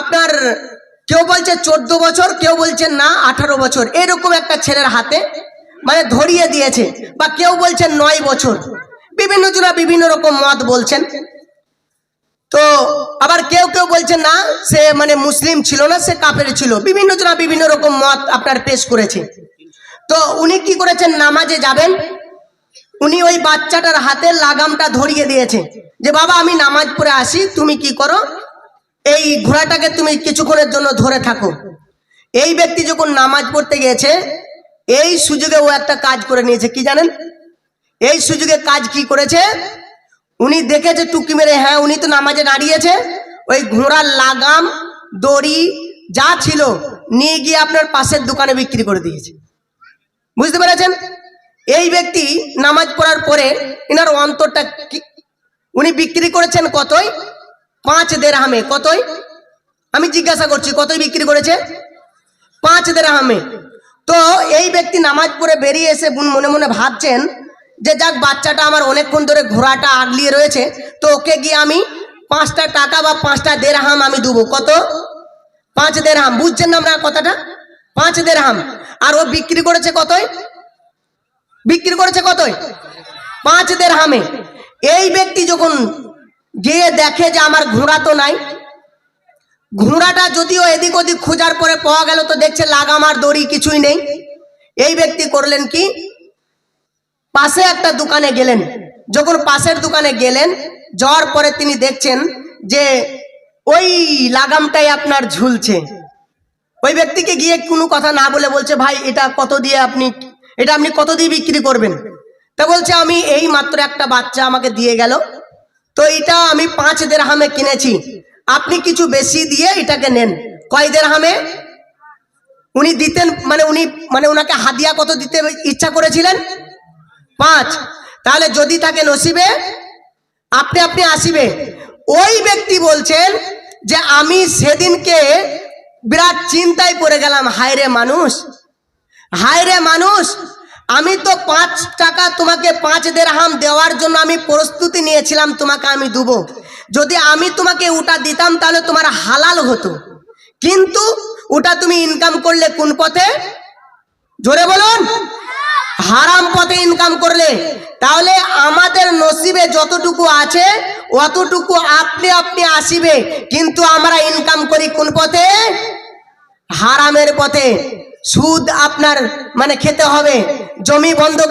আপনার কেউ বলছে চোদ্দ বছর, কেউ বলছে না, আঠারো বছর। এরকম একটা ছেলের হাতে মানে ধরিয়ে দিয়েছে, বা কেউ বলছে নয় বছর। বিভিন্ন জনা বিভিন্ন রকম মত বলছেন। তো আবার কেউ কেউ বলছে না, সে মানে মুসলিম ছিল না, সে কাপের ছিল। বিভিন্ন জনা বিভিন্ন রকম মত আপনার পেশ করেছে। তো উনি কি করেছেন? নামাজে যাবেন। উনি ওই বাচ্চাটার হাতে লাগামটা ধরিয়ে দিয়েছে। যে, বাবা, আমি নামাজ পড়ে আসি, তুমি কি করো? এই ঘোড়াটাকে তুমি কিছুক্ষণের জন্য ধরে থাকো। এই ব্যক্তি যখন নামাজ পড়তে গিয়েছে, এই সুযোগে ও একটা কাজ করে নিয়েছে, কি জানেন? এই সুযোগে কাজ কি করেছে? উনি দেখেছে টুকি মেরে হ্যাঁ উনি তো নামাজে দাঁড়িয়েছে। ওই ঘোড়ার লাগাম, দড়ি, যা ছিল, নিয়ে গিয়ে আপনার পাশের দোকানে বিক্রি করে দিয়েছে। বুঝতে পেরেছেন? এই ব্যক্তি নামাজ পড়ার পরে, এনার অন্তরটা উনি বিক্রি করেছেন কতই? পাঁচ দেড়হামে কতই? আমি জিজ্ঞাসা করছি, কতই বিক্রি করেছে? পাঁচ দেড়হামে তো এই ব্যক্তি নামাজ পড়ে বেরিয়ে এসে মনে মনে ভাবছেন যে যাক, বাচ্চাটা আমার অনেকক্ষণ ধরে ঘোড়াটা আগলিয়ে রয়েছে, তো ওকে গিয়ে আমি পাঁচটা টাকা বা পাঁচটা দেড়হাম আমি দেবো। কত? পাঁচ দেড়হাম বুঝছেন না আমরা কথাটা? পাঁচ দেড়হাম আর ও বিক্রি করেছে কতই? বিক্রি করেছে কতই? পাঁচ দেড়হামে এই ব্যক্তি যখন গিয়ে দেখে যে আমার ঘোড়া তো নাই। ঘোড়াটা যদিও এদিক ওদিক খোঁজার পরে পাওয়া গেল, তো দেখছে লাগাম আর দড়ি কিছুই নেই। এই ব্যক্তি করলেন কি? পাশে একটা দোকানে গেলেন। যখন পাশের দোকানে গেলেন, যাওয়ার পরে তিনি দেখছেন যে ওই লাগামটাই আপনার ঝুলছে। ওই ব্যক্তিকে গিয়ে কোনো কথা না বলে বলছে, ভাই, এটা কত দিয়ে আপনি, এটা আপনি কত দিয়ে বিক্রি করবেন? তা বলছে, আমি এই মাত্র একটা বাচ্চা আমাকে দিয়ে গেল। তো এটা আমি পাঁচ দেড়হামে কিনেছি। আপনি কিছু বেশি দিয়ে এটাকে নেন। কয় দেড়হামে উনি দিতেন মানে উনি মানে ওনাকে হাদিয়া কত দিতে ইচ্ছা করেছিলেন? পাঁচ। তাহলে যদি তাকে নসিবে, আপনি আপনি আসিবে। ওই ব্যক্তি বলছেন যে আমি সেদিনকে বিরাট চিন্তায় পড়ে গেলাম, হায়রে মানুষ। হায়রে মানুষ আমি তো পাঁচ টাকা তোমাকে পাঁচ দেড়হাম দেওয়ার জন্য আমি প্রস্তুতি নিয়েছিলাম, তোমাকে আমি দেবো। যদি আমি তোমাকে ওটা দিতাম, তাহলে তোমার হালাল হতো। কিন্তু ওটা তুমি ইনকাম করলে কোন পথে? জোরে বলুন। হারাম পথে ইনকাম করলে। তাহলে আমাদের নসিবে যতটুকু আছে, অতটুকু আপনি আপনি আসিবে। কিন্তু আমরা ইনকাম করি কোন পথে? হারামের পথে। সুদ আপনার মানে খেতে হবে। জমি বন্ধক